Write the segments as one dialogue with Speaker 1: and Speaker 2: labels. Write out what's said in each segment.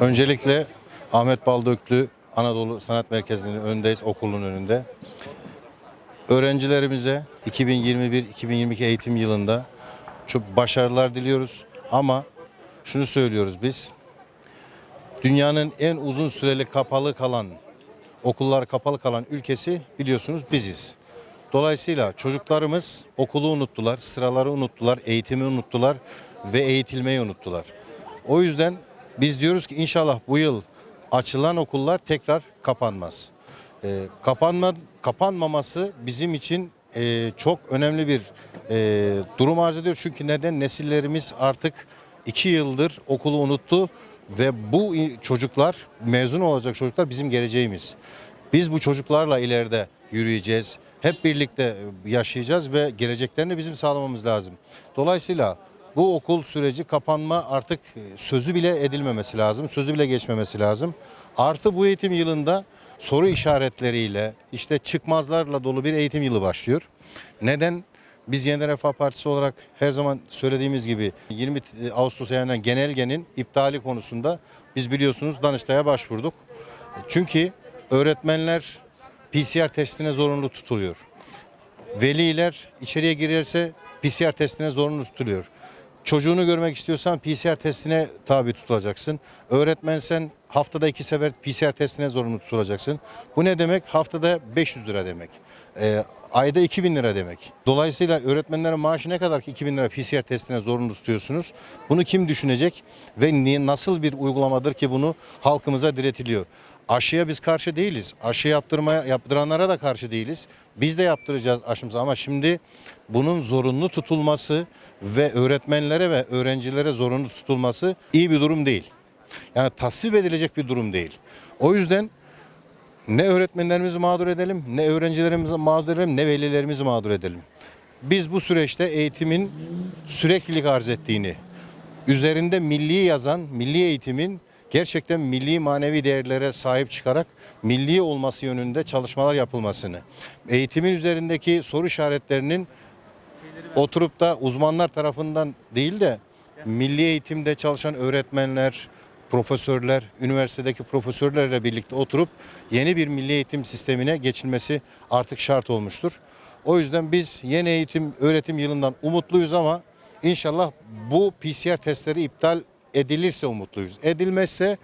Speaker 1: Öncelikle Ahmet Baldöklü Anadolu Sanat Merkezi'nin önündeyiz, okulun önünde. Öğrencilerimize 2021-2022 eğitim yılında çok başarılar diliyoruz. Ama şunu söylüyoruz biz, dünyanın en uzun süreli kapalı kalan, okullar kapalı kalan ülkesi biliyorsunuz biziz. Dolayısıyla çocuklarımız okulu unuttular, sıraları unuttular, eğitimi unuttular ve eğitilmeyi unuttular. O yüzden biz diyoruz ki inşallah bu yıl açılan okullar tekrar kapanmaz. Ee, kapanma kapanmaması bizim için e, çok önemli bir e, durum arz ediyor. Çünkü neden? Nesillerimiz artık iki yıldır okulu unuttu ve bu i- çocuklar mezun olacak çocuklar bizim geleceğimiz. Biz bu çocuklarla ileride yürüyeceğiz. Hep birlikte yaşayacağız ve geleceklerini bizim sağlamamız lazım. Dolayısıyla bu okul süreci kapanma artık e, sözü bile edilmemesi lazım. Sözü bile geçmemesi lazım. Artı bu eğitim yılında soru işaretleriyle işte çıkmazlarla dolu bir eğitim yılı başlıyor. Neden? Biz Yeni Refah Partisi olarak her zaman söylediğimiz gibi 20 Ağustos ayında genelgenin iptali konusunda biz biliyorsunuz Danıştay'a başvurduk. Çünkü öğretmenler PCR testine zorunlu tutuluyor. Veliler içeriye girerse PCR testine zorunlu tutuluyor. Çocuğunu görmek istiyorsan PCR testine tabi tutulacaksın. Öğretmensen haftada iki sefer PCR testine zorunlu tutulacaksın. Bu ne demek? Haftada 500 lira demek. Ee, ayda 2000 lira demek. Dolayısıyla öğretmenlerin maaşı ne kadar ki 2000 lira PCR testine zorunlu tutuyorsunuz? Bunu kim düşünecek ve niye, nasıl bir uygulamadır ki bunu halkımıza diretiliyor? Aşıya biz karşı değiliz. Aşı yaptırmaya yaptıranlara da karşı değiliz. Biz de yaptıracağız aşımızı ama şimdi bunun zorunlu tutulması ve öğretmenlere ve öğrencilere zorunlu tutulması iyi bir durum değil. Yani tasvip edilecek bir durum değil. O yüzden ne öğretmenlerimizi mağdur edelim, ne öğrencilerimizi mağdur edelim, ne velilerimizi mağdur edelim. Biz bu süreçte eğitimin süreklilik arz ettiğini, üzerinde milli yazan, milli eğitimin gerçekten milli manevi değerlere sahip çıkarak milli olması yönünde çalışmalar yapılmasını, eğitimin üzerindeki soru işaretlerinin oturup da uzmanlar tarafından değil de milli eğitimde çalışan öğretmenler, profesörler, üniversitedeki profesörlerle birlikte oturup yeni bir milli eğitim sistemine geçilmesi artık şart olmuştur. O yüzden biz yeni eğitim öğretim yılından umutluyuz ama inşallah bu PCR testleri iptal edilirse umutluyuz. Edilmezse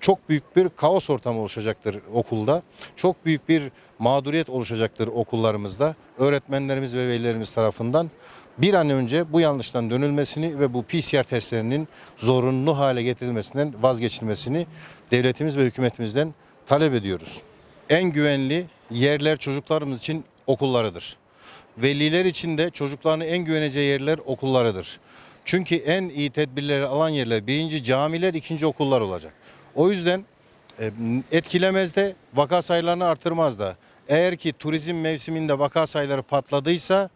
Speaker 1: çok büyük bir kaos ortamı oluşacaktır okulda. Çok büyük bir mağduriyet oluşacaktır okullarımızda. Öğretmenlerimiz ve velilerimiz tarafından bir an önce bu yanlıştan dönülmesini ve bu PCR testlerinin zorunlu hale getirilmesinden vazgeçilmesini devletimiz ve hükümetimizden talep ediyoruz. En güvenli yerler çocuklarımız için okullarıdır. Veliler için de çocuklarının en güveneceği yerler okullarıdır. Çünkü en iyi tedbirleri alan yerler birinci camiler, ikinci okullar olacak. O yüzden e, etkilemez de vaka sayılarını artırmaz da. Eğer ki turizm mevsiminde vaka sayıları patladıysa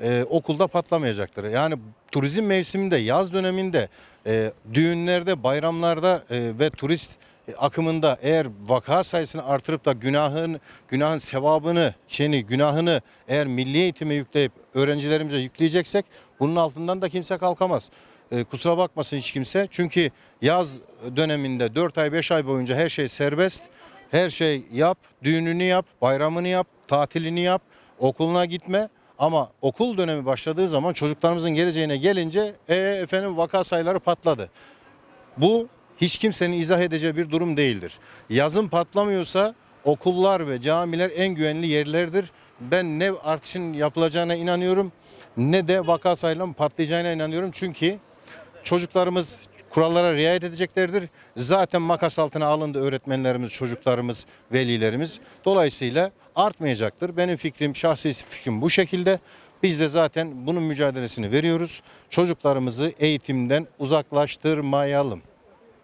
Speaker 1: e, okulda patlamayacaktır. Yani turizm mevsiminde, yaz döneminde, e, düğünlerde, bayramlarda e, ve turist akımında eğer vaka sayısını artırıp da günahın günahın sevabını, şeyini, günahını eğer milli eğitime yükleyip öğrencilerimize yükleyeceksek bunun altından da kimse kalkamaz. E, kusura bakmasın hiç kimse. Çünkü yaz döneminde 4 ay 5 ay boyunca her şey serbest. Her şey yap, düğününü yap, bayramını yap, tatilini yap, okuluna gitme. Ama okul dönemi başladığı zaman çocuklarımızın geleceğine gelince e, efendim vaka sayıları patladı. Bu hiç kimsenin izah edeceği bir durum değildir. Yazın patlamıyorsa okullar ve camiler en güvenli yerlerdir. Ben ne artışın yapılacağına inanıyorum ne de vaka sayılarının patlayacağına inanıyorum. Çünkü çocuklarımız kurallara riayet edeceklerdir. Zaten makas altına alındı öğretmenlerimiz, çocuklarımız, velilerimiz. Dolayısıyla artmayacaktır. Benim fikrim, şahsi fikrim bu şekilde. Biz de zaten bunun mücadelesini veriyoruz. Çocuklarımızı eğitimden uzaklaştırmayalım.